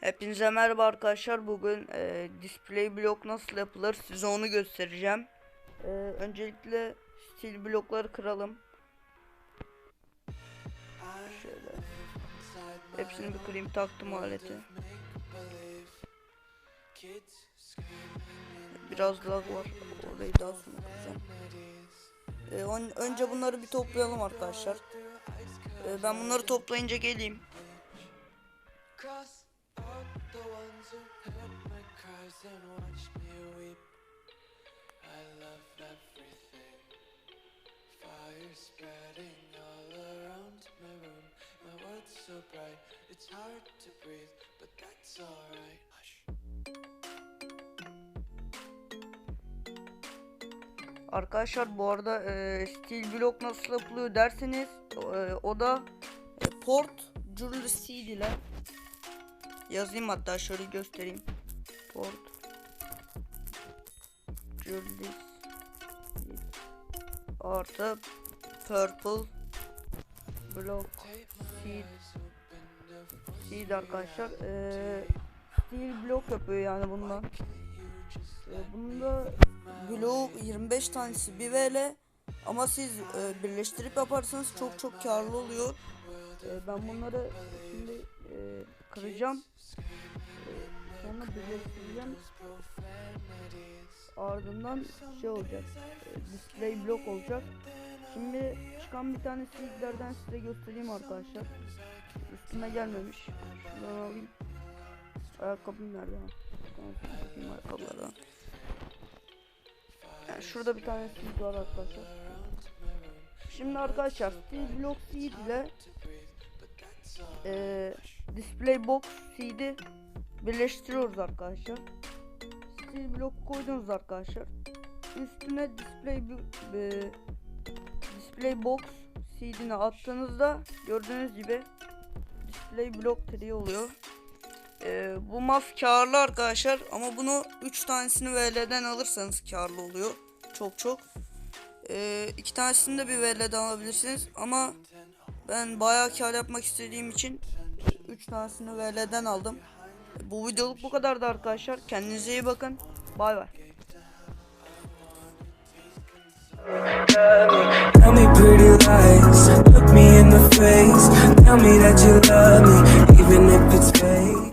Hepinize merhaba arkadaşlar. Bugün e, display blok nasıl yapılır size onu göstereceğim. E, öncelikle stil blokları kıralım. Şöyle. Hepsini bir kırayım taktım aleti. Biraz lag var. Orayı daha sonra kıracağım. E, on- önce bunları bir toplayalım arkadaşlar. E, ben bunları toplayınca geleyim. Cross the ones who heard my cries and watched me weep. I love everything. Fire spreading all around my room. My world's so bright, it's hard to breathe, but that's alright. Arkadaşlar bu arada e, stil blok nasıl yapılıyor derseniz e, o da e, port Julius Seed ile yazayım hatta şöyle göstereyim. Port Julius artı purple block seed seed arkadaşlar e, stil blok yapıyor yani bundan. E, bunda bloğu 25 tanesi bir VL ama siz e, birleştirip yaparsanız çok çok karlı oluyor. E, ben bunları şimdi e, kıracağım. E, sonra birleştireceğim. Ardından şey olacak. e, display blok olacak. Şimdi çıkan bir tane silgilerden size göstereyim arkadaşlar. Üstüme gelmemiş. Şuradan alayım. Ayakkabım nerede? Tamam, ayakkabılardan. Yani şurada bir tane seed var arkadaşlar. Şimdi arkadaşlar steel block seed ile eee display box seed'i birleştiriyoruz arkadaşlar. Steel block koydunuz arkadaşlar. Üstüne display eee, display box seed'ini attığınızda gördüğünüz gibi display block 3 oluyor. Ee, bu maf karlı arkadaşlar ama bunu 3 tanesini VL'den alırsanız karlı oluyor. Çok çok. Ee, iki tanesini de bir VL'den alabilirsiniz ama ben bayağı kar yapmak istediğim için 3 tanesini VL'den aldım. Bu videoluk bu kadardı arkadaşlar. Kendinize iyi bakın. Bay bay. Tell me pretty lies, look me in the face. Tell me that you love me, even if it's fake.